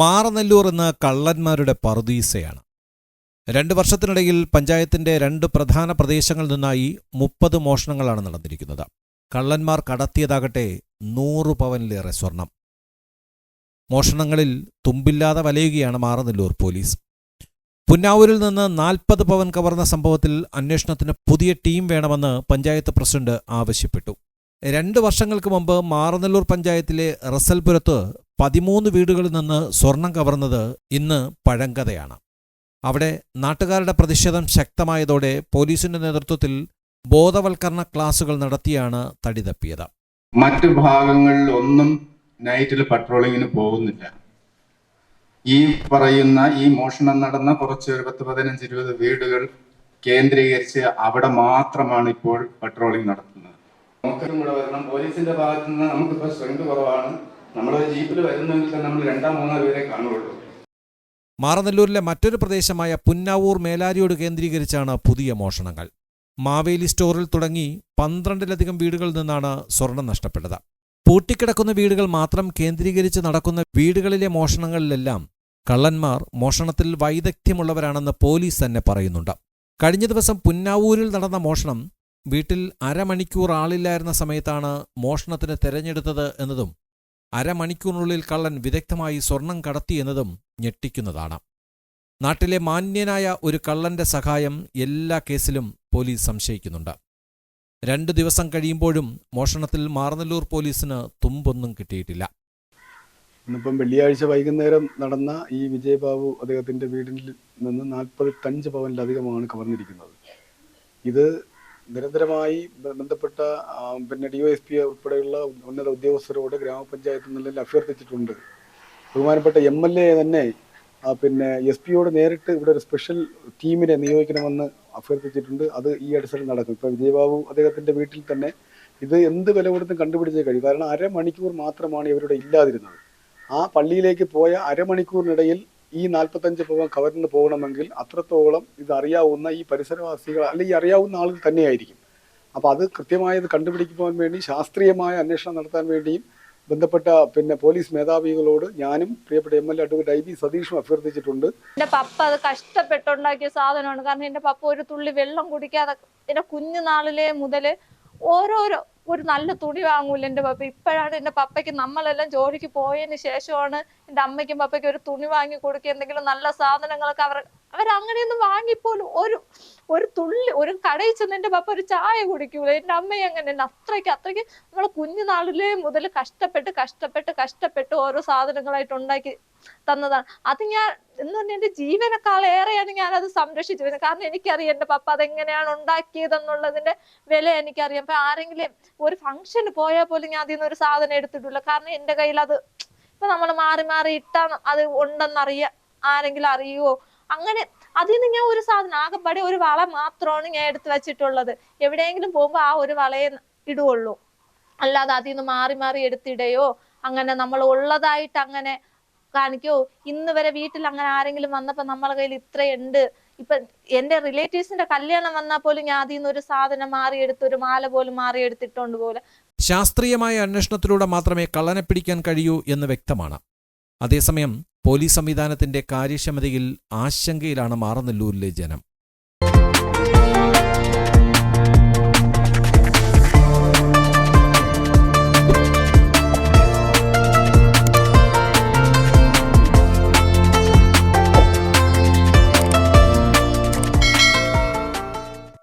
മാറനെല്ലൂർ എന്ന കള്ളന്മാരുടെ പറുദീസയാണ്. രണ്ട് വർഷത്തിനിടയിൽ പഞ്ചായത്തിന്റെ രണ്ട് പ്രധാന പ്രദേശങ്ങളിൽ നിന്നായി മുപ്പത് മോഷണങ്ങളാണ് നടന്നിരിക്കുന്നത്. കള്ളന്മാർ കടത്തിയതാകട്ടെ നൂറ് പവനിലേറെ സ്വർണം. മോഷണങ്ങളിൽ തുമ്പില്ലാതെ വലയുകയാണ് മാറനെല്ലൂർ പോലീസ്. പുന്നാവൂരിൽ നിന്ന് നാൽപ്പത് പവൻ കവർന്ന സംഭവത്തിൽ അന്വേഷണത്തിന് പുതിയ ടീം വേണമെന്ന് പഞ്ചായത്ത് പ്രസിഡന്റ് ആവശ്യപ്പെട്ടു. രണ്ട് വർഷങ്ങൾക്ക് മുമ്പ് മാറനെല്ലൂർ പഞ്ചായത്തിലെ റസൽപുരത്ത് പതിമൂന്ന് വീടുകളിൽ നിന്ന് സ്വർണം കവർന്നത് ഇന്ന് പഴങ്കഥയാണ്. അവിടെ നാട്ടുകാരുടെ പ്രതിഷേധം ശക്തമായതോടെ പോലീസിന്റെ നേതൃത്വത്തിൽ ബോധവൽക്കരണ ക്ലാസുകൾ നടത്തിയാണ് തടി തപ്പിയത് മറ്റു ഭാഗങ്ങളിൽ ഒന്നും നൈറ്റിൽ പട്രോളിങ്ങിന് പോകുന്നില്ല. ഈ പറയുന്ന ഈ മോഷണം നടന്ന കുറച്ച് ഒരു പത്ത് പതിനഞ്ച് ഇരുപത് വീടുകൾ കേന്ദ്രീകരിച്ച് അവിടെ മാത്രമാണ് ഇപ്പോൾ പട്രോളിംഗ് നടത്തുന്നത്. നമുക്കും കൂടെ വരണം പോലീസിന്റെ ഭാഗത്ത് നിന്ന് നമുക്കിപ്പോൾ സ്ട്രെങ്ത് കുറവാണ്. ജീപ്പിൽ വരുന്നെങ്കിൽ നമ്മൾ കാണുള്ളൂ. മാറനെല്ലൂരിലെ മറ്റൊരു പ്രദേശമായ പുന്നാവൂർ മേലാരിയോട് കേന്ദ്രീകരിച്ചാണ് പുതിയ മോഷണങ്ങൾ. മാവേലി സ്റ്റോറിൽ തുടങ്ങി പന്ത്രണ്ടിലധികം വീടുകളിൽ നിന്നാണ് സ്വർണം നഷ്ടപ്പെട്ടത്. പൂട്ടിക്കിടക്കുന്ന വീടുകൾ മാത്രം കേന്ദ്രീകരിച്ച് നടക്കുന്ന വീടുകളിലെ മോഷണങ്ങളിലെല്ലാം കള്ളന്മാർ മോഷണത്തിൽ വൈദഗ്ധ്യമുള്ളവരാണെന്ന് പോലീസ് തന്നെ പറയുന്നുണ്ട്. കഴിഞ്ഞ ദിവസം പുന്നാവൂരിൽ നടന്ന മോഷണം വീട്ടിൽ അരമണിക്കൂർ ആളില്ലായിരുന്ന സമയത്താണ് മോഷണത്തിന് തെരഞ്ഞെടുത്തത് എന്നതും അരമണിക്കൂറിനുള്ളിൽ കള്ളൻ വിദഗ്ധമായി സ്വർണം കടത്തിയെന്നതും ഞെട്ടിക്കുന്നതാണ്. നാട്ടിലെ മാന്യനായ ഒരു കള്ളന്റെ സഹായം എല്ലാ കേസിലും പോലീസ് സംശയിക്കുന്നുണ്ട്. രണ്ടു ദിവസം കഴിയുമ്പോഴും മോഷണത്തിൽ മാറനല്ലൂർ പോലീസിന് തുമ്പൊന്നും കിട്ടിയിട്ടില്ല. ഇന്നിപ്പം വെള്ളിയാഴ്ച വൈകുന്നേരം നടന്ന ഈ വിജയബാബു അദ്ദേഹത്തിന്റെ വീടിൽ നിന്ന് നാൽപ്പത്തഞ്ച് പവനിലധികമാണ് കവർന്നിരിക്കുന്നത്. ഇത് നിരന്തരമായി ബന്ധപ്പെട്ട പിന്നെ ഡി വൈ എസ് പി ഉൾപ്പെടെയുള്ള ഉന്നത ഉദ്യോഗസ്ഥരോട് ഗ്രാമപഞ്ചായത്ത് നിലയിൽ അഭ്യർത്ഥിച്ചിട്ടുണ്ട്. ബഹുമാനപ്പെട്ട എം എൽ എ തന്നെ പിന്നെ എസ് പിയോട് നേരിട്ട് ഇവിടെ ഒരു സ്പെഷ്യൽ ടീമിനെ നിയോഗിക്കണമെന്ന് അഭ്യർത്ഥിച്ചിട്ടുണ്ട്. അത് ഈ അടിസ്ഥാനത്തിൽ നടക്കും. ഇപ്പൊ വിജയബാബു അദ്ദേഹത്തിന്റെ വീട്ടിൽ തന്നെ ഇത് എന്ത് വില കൊടുത്തും കണ്ടുപിടിച്ചേ കഴിയും. കാരണം അരമണിക്കൂർ മാത്രമാണ് ഇവരുടെ ഇല്ലാതിരുന്നത്. ആ പള്ളിയിലേക്ക് പോയ അരമണിക്കൂറിനിടയിൽ ഈ നാൽപ്പത്തഞ്ച് പവൻ കവർന്ന് പോകണമെങ്കിൽ അത്രത്തോളം ഇത് അറിയാവുന്ന ഈ പരിസരവാസികൾ അല്ലെങ്കിൽ അറിയാവുന്ന ആളുകൾ തന്നെയായിരിക്കും. അപ്പൊ അത് കൃത്യമായത് കണ്ടുപിടിക്കുവാൻ വേണ്ടി ശാസ്ത്രീയമായ അന്വേഷണം നടത്താൻ വേണ്ടിയും ബന്ധപ്പെട്ട പിന്നെ പോലീസ് മേധാവികളോട് ഞാനും പ്രിയപ്പെട്ട M L A advocate I B സതീഷും അഭ്യർത്ഥിച്ചിട്ടുണ്ട്. എന്റെ പപ്പ അത് കഷ്ടപ്പെട്ടുണ്ടാക്കിയ സാധനമാണ്. കാരണം എന്റെ പപ്പ ഒരു തുള്ളി വെള്ളം കുടിക്കാതെ എന്റെ കുഞ്ഞുനാളിലെ മുതൽ ഓരോരോ ഒരു നല്ല തുണി വാങ്ങൂല എന്റെ പപ്പ. ഇപ്പോഴാണ് എന്റെ പപ്പയ്ക്ക് നമ്മളെല്ലാം ജോലിക്ക് പോയതിന് ശേഷമാണ് എന്റെ അമ്മയ്ക്കും പപ്പയ്ക്കും ഒരു തുണി വാങ്ങി കൊടുക്കുക എന്തെങ്കിലും നല്ല സാധനങ്ങളൊക്കെ അവർ അവരങ്ങനെയൊന്നും വാങ്ങിപ്പോലും ഒരു ഒരു തുള്ളി ഒരു കടയിൽ ചെന്ന് എന്റെ പപ്പ ഒരു ചായ കുടിക്കൂല. എന്റെ അമ്മയും അങ്ങനെ തന്നെ. അത്രയ്ക്ക് അത്രയ്ക്ക് നമ്മളെ കുഞ്ഞുനാളിലെ മുതൽ കഷ്ടപ്പെട്ട് കഷ്ടപ്പെട്ട് കഷ്ടപ്പെട്ട് ഓരോ സാധനങ്ങളായിട്ട് ഉണ്ടാക്കി തന്നതാണ്. അത് ഞാൻ എന്ന് പറഞ്ഞാൽ എന്റെ ജീവനക്കാളേറെയാണ് ഞാൻ അത് സംരക്ഷിച്ചു വരുന്നത് കാരണം എനിക്കറിയാം എന്റെ പപ്പ അതെങ്ങനെയാണ് ഉണ്ടാക്കിയതെന്നുള്ളതിന്റെ വില എനിക്കറിയാം. അപ്പൊ ആരെങ്കിലും ഒരു ഫംഗ്ഷന് പോയാൽ പോലും ഞാൻ അതിൽ നിന്ന് ഒരു സാധനം എടുത്തിട്ടില്ല. കാരണം എന്റെ കയ്യിൽ അത് ഇപ്പൊ നമ്മൾ മാറി മാറി ഇട്ടാ അത് ഉണ്ടെന്നറിയ ആരെങ്കിലും അറിയുവോ? അങ്ങനെ അതിൽ നിന്ന് ഞാൻ ഒരു സാധനം ആകെപ്പാടെ ഒരു വള മാത്രമാണ് ഞാൻ എടുത്തു വെച്ചിട്ടുള്ളത്. എവിടെയെങ്കിലും പോകുമ്പോ ആ ഒരു വളയെ ഇടുവുള്ളൂ. അല്ലാതെ അതിൽ നിന്ന് മാറി മാറി എടുത്തിടയോ അങ്ങനെ നമ്മൾ ഉള്ളതായിട്ട് അങ്ങനെ കാണിക്കോ. ഇന്ന് വരെ വീട്ടിൽ അങ്ങനെ ആരെങ്കിലും വന്നപ്പോ നമ്മളെ കയ്യിൽ ഇത്രയുണ്ട്. ഇപ്പൊ എന്റെ റിലേറ്റീവ്സിന്റെ കല്യാണം വന്നാൽ പോലും ഞാൻ അതിൽ നിന്ന് ഒരു സാധനം മാറിയെടുത്ത് ഒരു മാല പോലും മാറിയെടുത്തിട്ടുണ്ട് പോലെ. ശാസ്ത്രീയമായ അന്വേഷണത്തിലൂടെ മാത്രമേ കള്ളനെ പിടിക്കാൻ കഴിയൂ എന്ന് വ്യക്തമാണ്. അതേസമയം പോലീസ് സംവിധാനത്തിന്റെ കാര്യക്ഷമതയിൽ ആശങ്കയിലാണ് മാറനല്ലൂരിലെ ജനം.